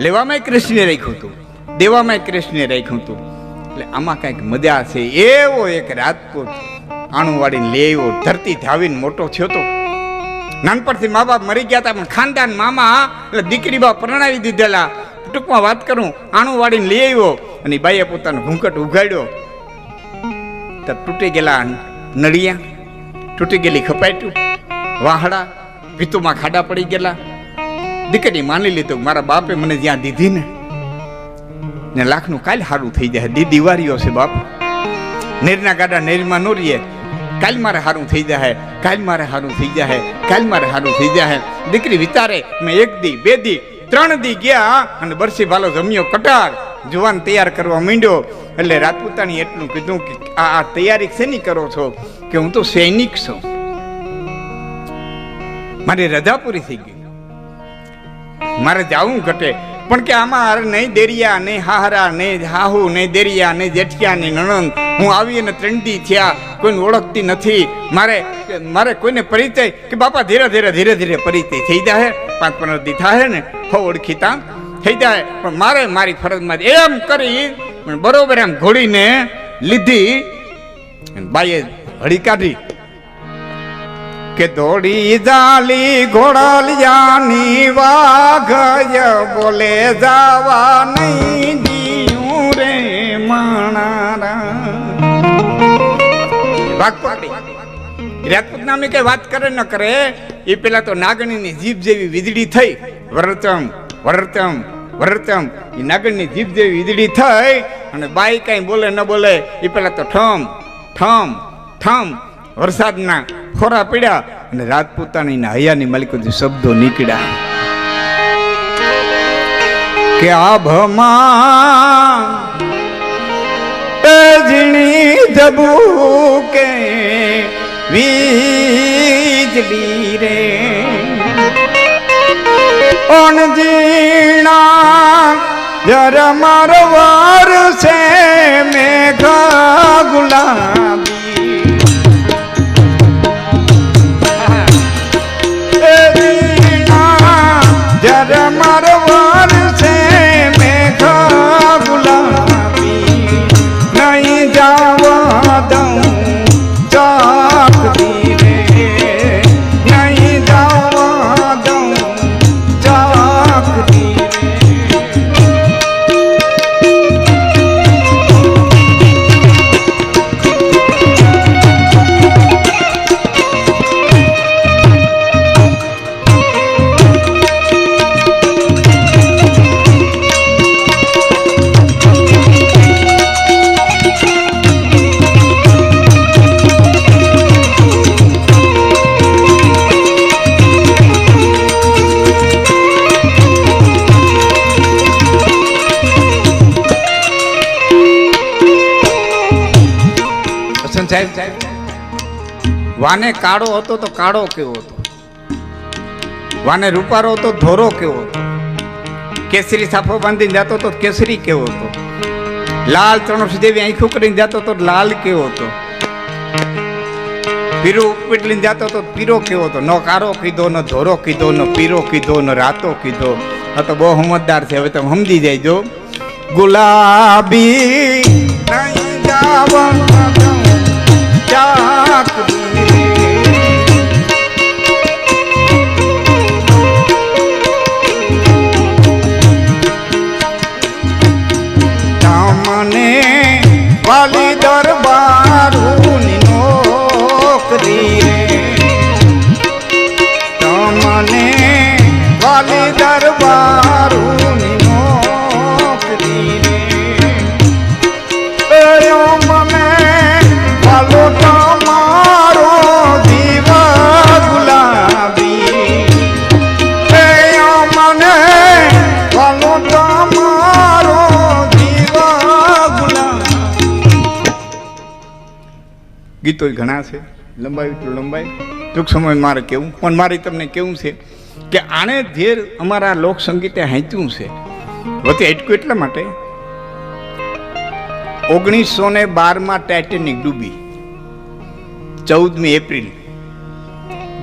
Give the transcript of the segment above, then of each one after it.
લેવામાં કૃષ્ણે રાખ્યું હતું. દેવામાં કૃષ્ણે રાખ્યું હતું. એટલે આમાં કાંઈક મજા છે. એવો એક રાજકોટ આણુવાડી લેવો, ધરતી ધાવીને મોટો થયો તો. નાનપણથી મા બાપ મરી ગયા હતા, પણ ખાનદાન મામા, એટલે દીકરી બા પરણાવી દીધેલા. ટૂંકમાં વાત કરું આણું વાળીને લઈ આવ્યો અને બાઈએ પોતાનો ઘૂંઘટ ઉઘાડ્યો. તો તૂટી ગયેલા નળિયા, તૂટી ગયેલી ખપાટું વાહડા, ભીતુમાં ખાડા પડી ગયેલા. દીકરી માની લીધું મારા બાપે મને જ્યાં દીધી ને ને લાખનું કાલ સારું થઈ જાય. દી દિવાળીઓ છે બાપ. નેરના ગાડા નેરમાં નો રહીએ. કાલ મારે સારું થઈ જાય, કાલ મારે સારું થઈ જાય, કાલ મારે સારું થઈ જાય. દીકરી વિચારે, મેં એક દી, બે દી, ત્રણ દી ગયા અને બરસી ભાલો જમ્યો કટાર. જુવાન તૈયાર કરવા માંડ્યો. એટલે રાજપૂતાણી એટલું કીધું કે, આ આ તૈયારી શેની કરો છો? કે હું તો સૈનિક છું. મારી રજા પૂરી થઈ ગઈ. મારે જાવું ઘટે. પણ કે આમાં નહીં દેરિયા, નહીં હાહરા, નહીં હાહુ, નહીં દેરિયા, નહીં જેઠિયા, નહીં નણંદ. હું આવી અને ત્રણતી થયા. કોઈને ઓળખતી નથી. મારે મારે કોઈને પરિચય કે બાપા ધીરે ધીરે ધીરે ધીરે પરિચય થઈ જાય પાંચ પંદર દી થાય ને, હો ઓળખીતા થઈ જાય પણ મારે મારી ફરજમાં એમ કરી બરોબર એમ ઘોડીને લીધી. બાઈએ હળી કાઢી. કે દોડી જાલી ઘોડલિયાની વાઘય બોલે જાવા નહીં દિયું રે માણારા. રાજપૂત નામની કઈ વાત કરે ન કરે, એ પેલા તો નાગણીની જીભ જેવી વીજળી થઈ. વરચમ વરચમ વરચમ એ નાગણની જીભ જેવી વીજળી થઈ અને બાઈ કઈ બોલે ન બોલે, એ પેલા તો ઠમ ઠમ ઠમ. વરસાદના ખોરા પીડ્યા અને રાજપૂતાણીના હૈયાની માલિકોથી શબ્દો નીકળ્યા. કે આભમાં ઝીણી જબુ કે વીજળી રે ઓણ ઝીણા જર મારવાર છે મેઘા ગુલાબી. સાહેબ વાને કાળો હતો તો કાળો કેવો હતો? વાને રૂપારો હતો ધોરો કેવો હતો? કેસરી સાફો બાંધીને જતો તો કેસરી કેવો હતો? લાલ ત્રણસો જેવી આંખો કરીને જતો તો લાલ કેવો હતો? પીરો ઉપેટલીને જતો તો પીરો કેવો હતો? ન કારો કીધો, ન ધોરો કીધો, ન પીરો કીધો, ન રાતો કીધો. આ તો બહુ સમજદાર છે, હવે તમે સમજી જાય ગુલાબી ગીતો ઘણા છે. લંબાઈ એટલું લંબાઈ. ટૂંક સમય મારે કેવું, પણ મારે તમને કેવું છે કે આણે ધેર અમારા લોક સંગીતે હાંચ્યું છે. વચ્ચે એટલું એટલા માટે ઓગણીસો ને બારમાં ટાઇટેનિક ડૂબી. ચૌદમી એપ્રિલ,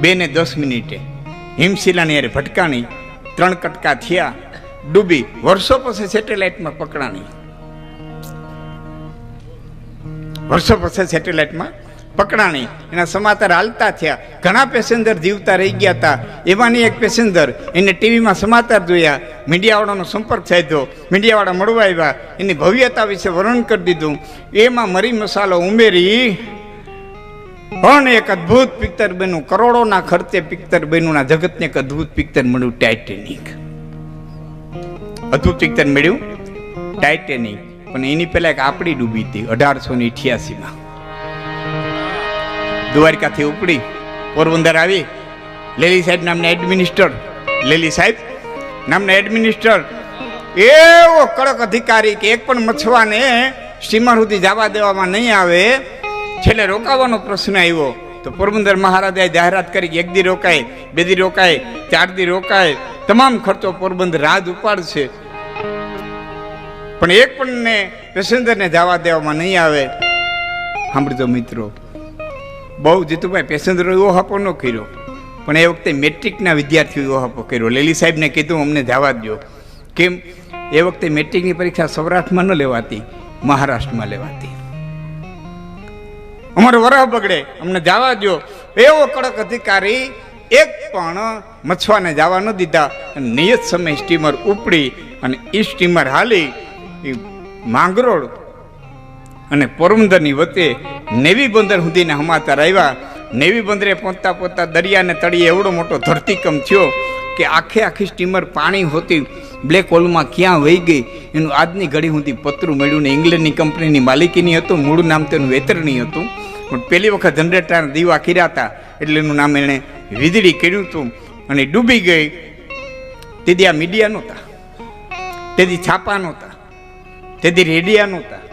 બે ને દસ મિનિટે હિમશિલાની યારે ભટકાણી, ત્રણ કટકા થયા, ડૂબી. વર્ષો પછી સેટેલાઇટમાં પકડાણી. વર્ષો પછી સેટેલાઇટમાં પકડાણી. એના સમાચાર હાલતા થયા. ઘણા પેસેન્જર જીવતા રહી ગયા હતા. એમાંની એક પેસેન્જર એને ટીવીમાં સમાચાર જોયા. મીડિયાવાળાનો સંપર્ક સાધ્યો. મીડિયાવાળા મળવા આવ્યા. એની ભવ્યતા વિશે વર્ણન કરી દીધું. એમાં મરી મસાલો ઉમેરી પણ એક અદ્ભુત પિક્ચર બન્યું. કરોડોના ખર્ચે પિક્ચર બન્યું. ના જગતને એક અદ્ભુત પિક્ચર મળ્યું. ટાઇટેનિક અદ્ભુત પિક્ચર મળ્યું. ટાઇટેનિક પણ એની પહેલા એક આપણી ડૂબી હતી. અઢારસો ને અઠ્યાસીમાં. દ્વારકાથી ઉપડી પોરબંદર આવી. લેલી સાહેબ નામના એડમિનિસ્ટર લેલી સાહેબ નામના એડમિનિસ્ટર એવો કડક અધિકારી કે એક પણ મચ્છવાને સીમા સુધી જવા દેવામાં નહીં આવે. છેલ્લે રોકાવાનો પ્રશ્ન આવ્યો. તો પોરબંદર મહારાજાએ જાહેરાત કરી એક દી રોકાય, બે દી રોકાય, ચાર દી રોકાય. તમામ ખર્ચો પોરબંદર રાજ ઉપાડશે. પણ એક પણ ને પેસેન્જરને જવા દેવામાં નહીં આવે. સાંભળજો મિત્રો બહુ જીતુભાઈ પેસેન્જરો એવો હાપો ન કર્યો. પણ એ વખતે મેટ્રિકના વિદ્યાર્થીઓ એવો હાપો કર્યો. લેલી સાહેબને કીધું, અમને જવા દો કેમ? એ વખતે મેટ્રિકની પરીક્ષા સૌરાષ્ટ્રમાં ન લેવાતી, મહારાષ્ટ્રમાં લેવાતી. અમારો વરહ બગડે. અમને જવા દો એવો કડક અધિકારી એક પણ મછવાને જવા ન દીધા. નિયત સમય સ્ટીમર ઉપડી અને એ સ્ટીમર હાલી એ માંગરોળ અને પોરબંદરની વચ્ચે નેવી બંદર સુધીને હમાતા આવ્યા નેવી બંદરે પહોંચતા પહોંચતા દરિયાને તળિયે એવડો મોટો ધરતીકંપ થયો કે આખે આખી સ્ટીમર પાણી હોતી બ્લેક હોલમાં ક્યાં વહી ગઈ? એનું આજની ઘડી સુધી પતરું મળ્યું ને ઇંગ્લેન્ડની કંપનીની માલિકીની હતું, મૂળ નામ તેનું વેતરણી હતું. પણ પહેલી વખત જનરેટર દીવા કર્યા હતા એટલે એનું નામ એણે વીજળી કર્યું હતું અને ડૂબી ગઈ. તેથી આ મીડિયા નહોતા. તેથી છાપા નહોતા. તેથી રેડિયા નહોતા.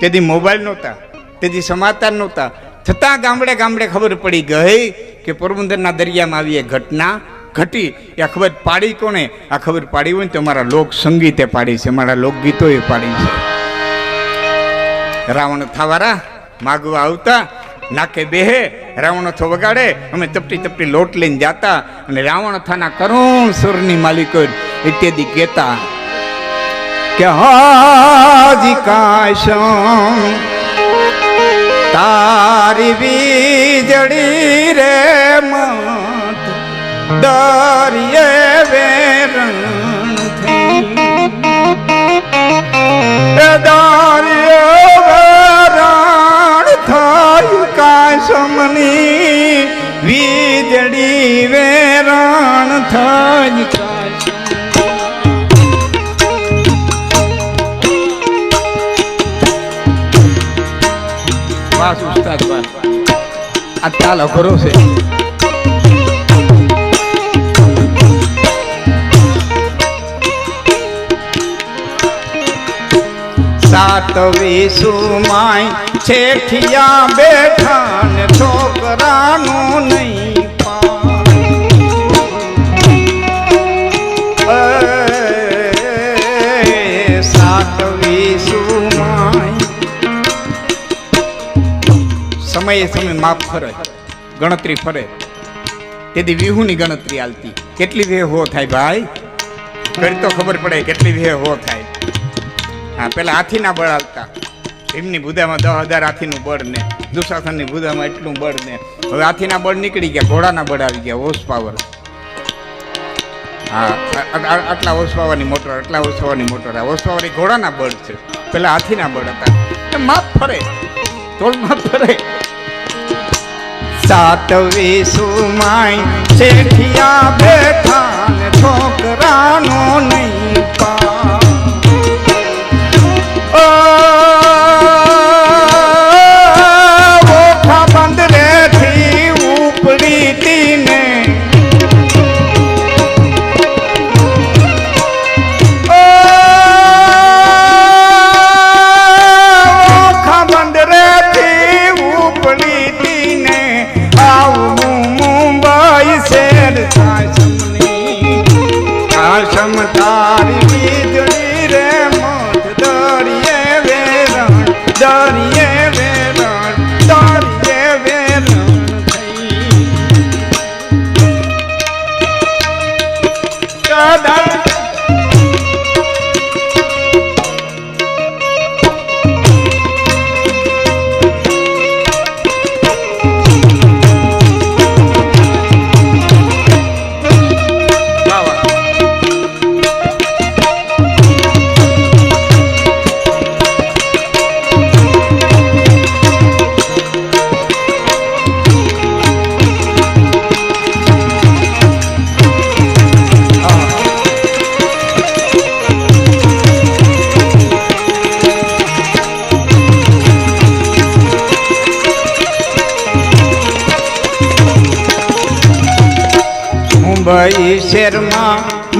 તેથી મોબાઈલ નહોતા, તેથી સમાચાર નહોતા. છતાં ગામડે ગામડે ખબર પડી ગઈ કે પોરબંદરના દરિયામાં આવી એ ઘટના ઘટી. એ ખબર પાડી કોને આ ખબર પાડી હોય ને તો અમારા લોક સંગીતે પાડી છે, અમારા લોકગીતોએ પાડી છે. રાવણ થવારા માગવા આવતા, નાકે બેહે, રાવણ થો વગાડે, અમે તપટી તપટી લોટ લઈને જાતા અને રાવણ થાના કરુણ સુરની માલિકો ઇત્યાદિ કહેતા. કે હાજી કાશમ તારી વીજળી રે મત દરિયે વેરણ દરિયે વેરણ થયું કાશમની વીજળી વેરણ થયું આ તાલ અઘરો છે. સાતવી માય છેઠિયા બેઠા ને છોકરાનું નહીં. સમયે સમય માપ ફરે, ગણતરી ફરે. તેથી વિહુની ગણતરી આલતી કેટલી વે હો થાય ભાઈ? કરી તો ખબર પડે કેટલી વે હો થાય. હા, પેલા હાથીના બળ આલતા ભીમની ભૂદામાં દસ હજાર હાથીનું બળ ને, દુશાસનની ભૂદામાં એટલું બળ ને. હવે હાથીના બળ નીકળી ગયા, ઘોડાના બળ આવી ગયા હોર્સ પાવર હા આટલા હોર્સ પાવરની મોટર આટલા હોર્સ પાવરની મોટર આ હોર્સ પાવર એ ઘોડાના બળ છે. પેલા હાથીના બળ હતા. માપ ફરે. તોલ માપ ફરે. સાતવી સુમાઈ શેઠિયા બેઠા ને છોકરાનો નહીં પા ઓ,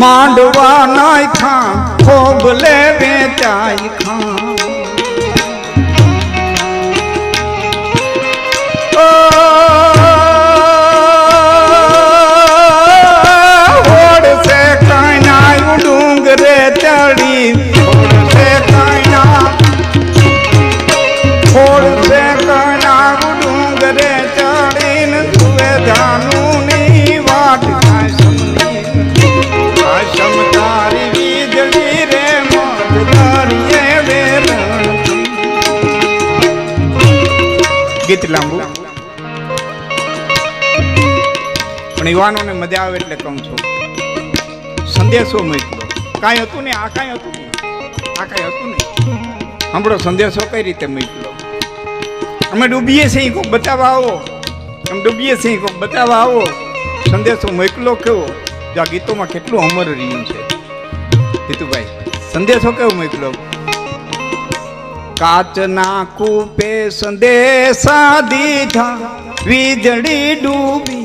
માંડવા નાખા ખોબલે વેચાય યુવાનોને મજા આવે એટલે કહું છું. સંદેશો મોકલો. કાંઈ હતું ને આ કાંઈ હતું નહીં. આ કાંઈ હતું નહીં. સાંભળો, સંદેશો કઈ રીતે મોકલો? અમે ડૂબીએ છીએ કોઈક બતાવવા આવો. અમે ડૂબીએ છીએ કોઈક બતાવવા આવો. સંદેશો મોકલો કેવો? જો આ ગીતોમાં કેટલું અમર રહ્યું છે. જીતુભાઈ, સંદેશો કેવો મોકલો? કાચના કૂપે સંદેશા દીધા, વીજળી ડૂબી.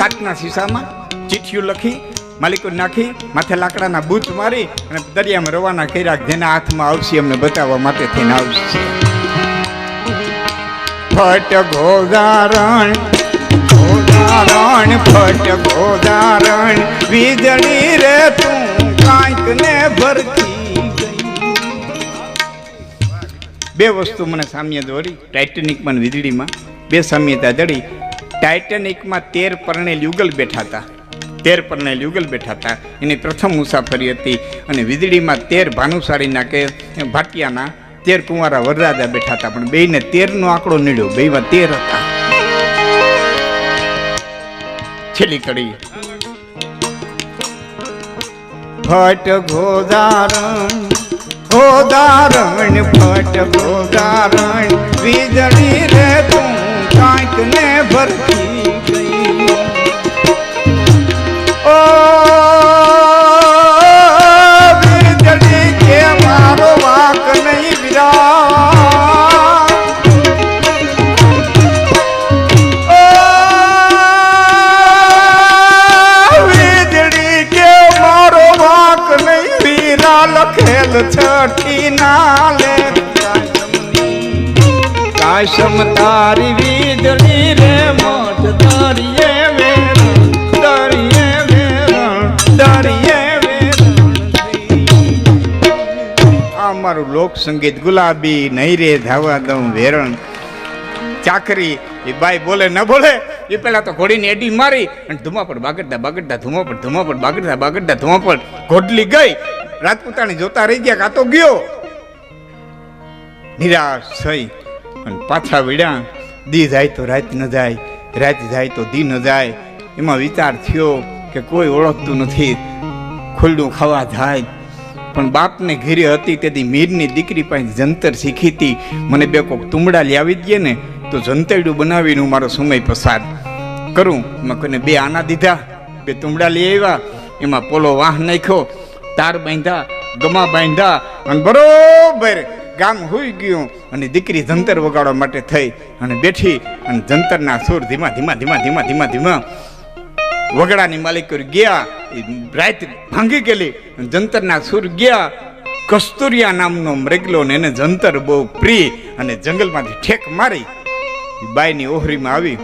કાચના શીશામાં ચીઠિયું લખી, માલિકો નાખી, માથે લાકડાના બૂચ મારી અને દરિયામાં રવાના કર્યા જેના હાથમાં આવશે અમને બતાવવા માટે થઈને આવશે. ફટ ગોદારણ ગોદારણ ફટ ગોદારણ વીજળી રે તું કાંઈક ને ભરતી બે વસ્તુ મને સામ્ય દોરી ટાઇટેનિકમાં વીજળીમાં. બે સામ્યતા દળી. ટાઇટેનિકમાં તેર પરણેલ યુગલ બેઠા હતા. તેર પરણેલ યુગલ બેઠા હતા. એની પ્રથમ મુસાફરી હતી અને વીજળીમાં તેર ભાનુશાળીના કે ભાટિયાના તેર કુંવારા વરરાજા બેઠા હતા. પણ બેયને તેરનો આંકડો નીડ્યો. બેયમાં તેર હતા. છેલ્લી કડી. ફટ ગોદારણ ગોદારણ, ફટ ગોદારણ, વીજળી વેરણ દરિયે વેરણ આ મારું લોક સંગીત ગુલાબી નહીં રે ધાવા દઉં વેરણ. ચાકરી, એ બાઈ બોલે, ન બોલે, એ પેલા તો ઘોડીની એડી મારી અને ધુમા પર બાગડતા બાગડતા ધુમા પર ધુમા પર બાગડતા બાગડતા ધુમા પર ઘોડલી ગઈ. રાજપૂતાણી જોતા રહી ગયા કાતો ગયો. નિરાશ થઈ અને પાછા વળ્યા દી જાય તો રાત ન જાય, રાત જાય તો દી ન જાય. એમાં વિચાર થયો કે કોઈ ઓળખતું નથી, ખુલ્લું ખાવા જાય. પણ બાપને ઘેરે હતી તેથી મીરની દીકરી પાસે જંતર શીખી હતી. મને બે કોક તુંબડા લાવી દઈએ ને, તો જંતરડું બનાવીને હું મારો સમય પસાર કરું. એમાં કોઈને બે આના દીધા, બે તુંબડા લઈ આવ્યા. એમાં પોલો વાહ નાખ્યો, તાર બાંધ્યા, ગમા બાંધ્યા અને બરોબર ગામ હોઈ ગયું. અને દીકરી જંતર વગાડવા માટે થઈ. અને બેઠી અને જંતરના સુર ધીમા ધીમા ધીમા ધીમા ધીમા ધીમા વગડાની માલિક ગયા રાત ભાંગી ગયેલી, જંતરના સુર ગયા, કસ્તુરિયા નામનો મૃગલો ને એને જંતર બહુ પ્રિય અને જંગલમાંથી ઠેક મારી. બાયની ઓહરીમાં આવી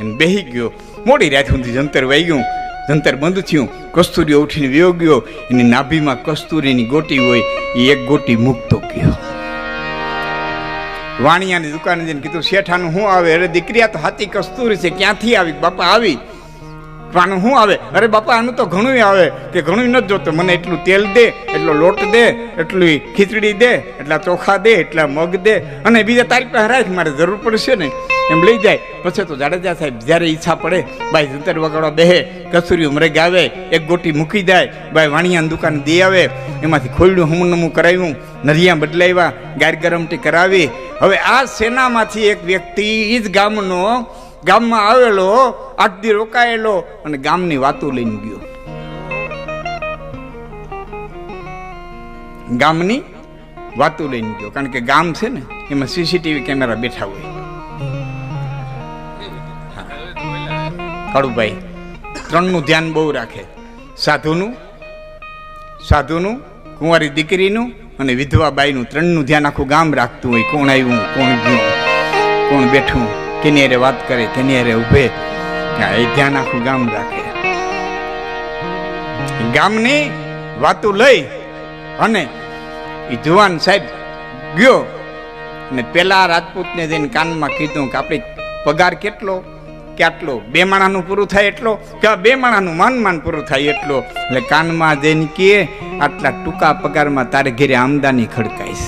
એને બેહી ગયો. મોડી રાત સુધી જંતર વાઈ ગયું જંતર બંધ થયું. કસ્તુરીઓ ઉઠીને વ્યો ગયો. એની નાભીમાં કસ્તુરીની ગોટી હોય એ એક ગોટી મૂકતો ગયો. વાણિયાની દુકાને જઈને કીધું, શેઠાનું શું આવે? અરે દીકરી, આ તો હાથી કસ્તુરી છે. ક્યાંથી આવી? બાપા આવી. આનું શું આવે? અરે બાપા, આનું તો ઘણું આવે કે ઘણું નથી જોતું. મને એટલું તેલ દે, એટલો લોટ દે, એટલી ખીચડી દે, એટલા ચોખા દે, એટલા મગ દે. અને બીજા તારીખ પાસે રાખ, મારે જરૂર પડશે ને. એમ લઈ જાય. પછી તો જાડેજા સાહેબ, જ્યારે ઈચ્છા પડે, ભાઈ જંતર વગાડવા બેહે, કસુરી ઉમરે આવે એક ગોટી મૂકી જાય, ભાઈ વાણિયાની દુકાન દે આવે. એમાંથી ખોલ્યું હમું નમું કરાવ્યું, નરિયા બદલાવ્યા, ગાર ગરમટી કરાવી. હવે આ સેનામાંથી એક વ્યક્તિ એ જ ગામનો ગામમાં આવેલો આઠ દી રોકાયેલો અને ગામની વાતો લઈને ગયો. ગામની વાતો લઈને ગયો. કારણ કે ગામ છે ને, એમાં સીસીટીવી કેમેરા બેઠા હોય. કાળુભાઈ, ત્રણનું ધ્યાન બહુ રાખે. સાધુનું સાધુનું, કુંવારી દીકરીનું અને વિધવા બાઈનું ત્રણનું ધ્યાન આખું ગામ રાખતું હોય. કોણ આવ્યું, કોણ ગયું, કોણ બેઠું. કેની હારે વાત કરે કેની ઊભે. હા, એ ધ્યાન આખું ગામ રાખે. ગામની વાતો લઈ અને એ જુવાન સાહેબ ગયો અને પેલા રાજપૂતને જઈને કાનમાં કીધું કે આપણી પગાર કેટલો? કે આટલો? બે માણાનું પૂરું થાય એટલો? કે બે માણાનું માન માન પૂરું થાય એટલો? એટલે કાનમાં જઈને કીએ આટલા ટૂંકા પગારમાં તારે ઘેરે આમદાની ખડકાઈશ.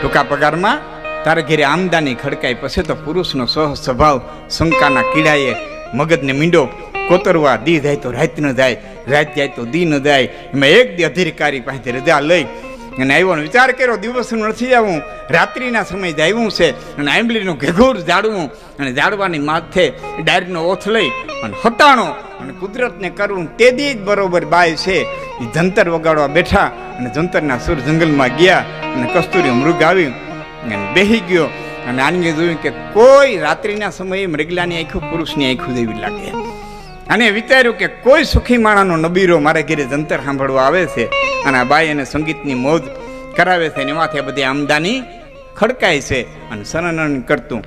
ટૂંકા પગારમાં તારે ઘેરે આમદાની ખડકાય પછી તો પુરુષનો સહ સ્વભાવ શંકાના કીડાએ મગજને મીંડો કોતરવા દી જાય તો રાત ન જાય, રાત જાય તો દી ન જાય. એમાં એક દી અધિકારી પાસેથી રજા લઈ અને આવ્યો વિચાર કર્યો દિવસનું નથી આવું, રાત્રિના સમય જાયું છે. અને આંબલીનું ઘેઘોર જાડવું અને જાડવાની માથે ડાયરીનો ઓથ લઈ અને હટાણો અને કુદરતને કરવું તે દી જ બરોબર બાય છે. એ જંતર વગાડવા બેઠા અને જંતરના સુર જંગલમાં ગયા અને કસ્તુરી મૃગ આવ્યું અને બેહી ગયો. અને આનંદે જોયું કે કોઈ રાત્રિના સમયે મૃગલાની આંખું પુરુષની આંખું જેવી લાગે. અને વિચાર્યું કે કોઈ સુખી માણાનો નબીરો મારા ઘરે જંતર સાંભળવા આવે છે. અને આ બાઈ અને સંગીતની મોજ કરાવે છે અને માથે બધી આમદાની ખડકાય છે. અને સનન કરતું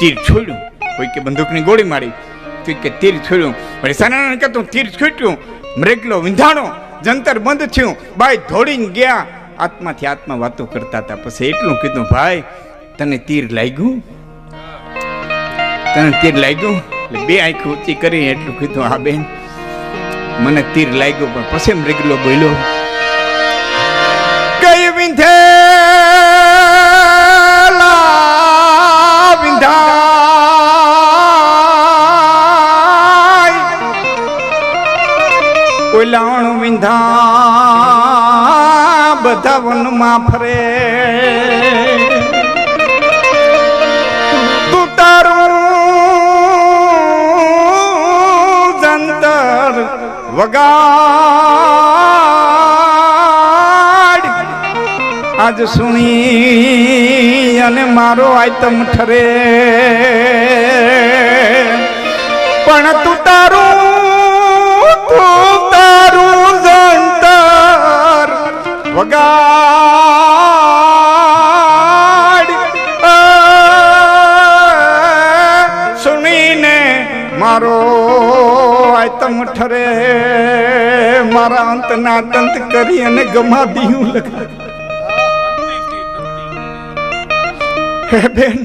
ચીર છોડ્યું. કોઈ કે બંદૂકની ગોળી મારી. કોઈ કે તીર છોડ્યું. વળી સનન કરતું તીર છૂટ્યું. મૃગલો વિંધાણો, જંતર બંધ થયું. બાઈ ધોડીને ગયા. આત્માથી આત્મા વાતો કરતા હતા. પછી એટલું કીધું, ભાઈ, તને તીર લાગ્યું? તને તીર લાગ્યું? એટલે બે આંખ ઊંચી કરી એટલું કીધું, હા, બેન, મને તીર લાગ્યું. પણ પછી મૃગલો બોલ્યો, કઈ વિંધે ઓલાણ વિંધા બધા વનમાં ફરે. તું તારું જંતર વગાડ. આજ સુણી અને મારો આઈટમ ઠરે. પણ તું તારું વગાડ. આ સુણીને મારો આયતમ ઠરે. મારા અંતના તંત કરી અને ગમા દીયું લગાડ. હે બેન,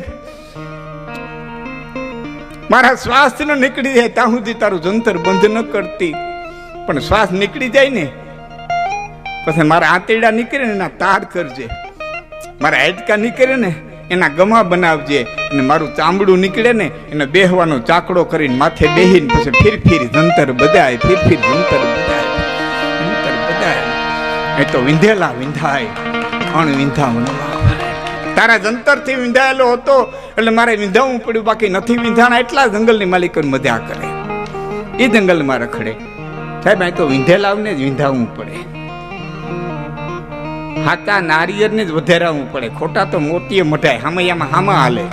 મારા શ્વાસ નીકળી જાય ત્યાં સુધી તારું જંતર બંધ ન કરતી. પણ શ્વાસ નીકળી જાય ને પછી મારા આંતરડા નીકળે ને એના તાર કરજે. મારા હાડકા નીકળે ને એના ગમા બનાવજે. અને મારું ચામડું નીકળે ને એને બેહવાનો ચાકડો કરીને માથે બેહીને પછી ફીર ફીર જંતર બધાય, ફીર ફીર જંતર બધાય જંતર બધાય. એ તો વિંધેલા વિંધાય, અણ વિંધા તારા તારા જંતરથી વિંધાયેલો હતો, એટલે મારે વિંધાવવું પડ્યું, બાકી નથી વિંધાણા, એટલા જંગલની માલિકો મજા કરે. એ જંગલમાં રખડે. સાહેબ અહીં તો વિંધેલાવને જ વિંધાવવું પડે. હાચા નારિયેળને જ વધારાવું પડે. ખોટા તો મોતીએ મઢાય. આમાં હામા હાલે.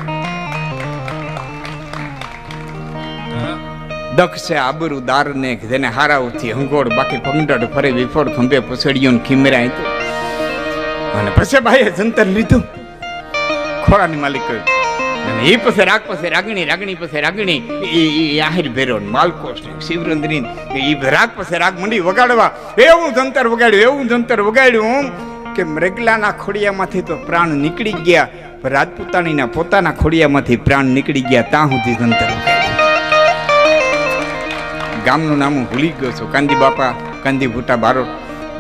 દક્ષ છે આબરૂ દાર ને જેને હારાવથી હંગોળ બાકી ભંગડ ફરે વિફોડ ખંભે પસડિયો ખીમેરાય તો. અને પછી ભાઈએ જંતર લીધું. ખોળાની માલિક અને એ પછી રાગ પછી રાગણી રાગણી પછી રાગણી. એ આહિર ભેરો માલકોશ શિવરંદ્રી એ રાગ પછી રાગ મંડી વગાડવા. એવું જંતર વગાડ્યું, એવું જંતર વગાડ્યું કે મૃગલાના ખોડિયામાંથી તો પ્રાણ નીકળી ગયા રાજપૂતાણીના પોતાના ખોડિયામાંથી પ્રાણ નીકળી ગયા ત્યાં સુધી વગાડ્યું ગામનું નામ હું ભૂલી ગયો છું. કાંદી બાપા, કાંદી ભૂટા બારોટ,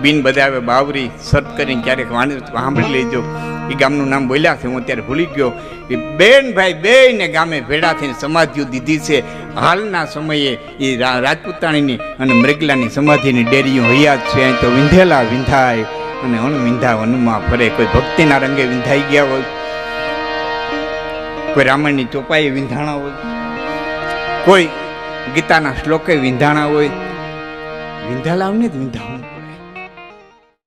બિન બધાવે બાવરી સર્ચ કરીને ક્યારેક સાંભળી લેજો. એ ગામનું નામ બોલ્યા છે, હું અત્યારે ભૂલી ગયો. એ બેન ભાઈ બેને ગામે ભેડા થઈને સમાધિઓ દીધી છે. હાલના સમયે એ રાજપૂતાણીની અને મૃગલાની સમાધિની ડેરીઓ હૈયા છે. તો વિંધેલા વિંધાય. અને હું વિંધા વનમાં ફરે કોઈ ભક્તિના રંગે વિંધાઈ ગયા હોય, કોઈ રામાયણની ચોપાઈએ વિંધાણા હોય, કોઈ ગીતાના શ્લોકે વિંધાણા હોય. વિંધાલાવને જ વિંધાવું.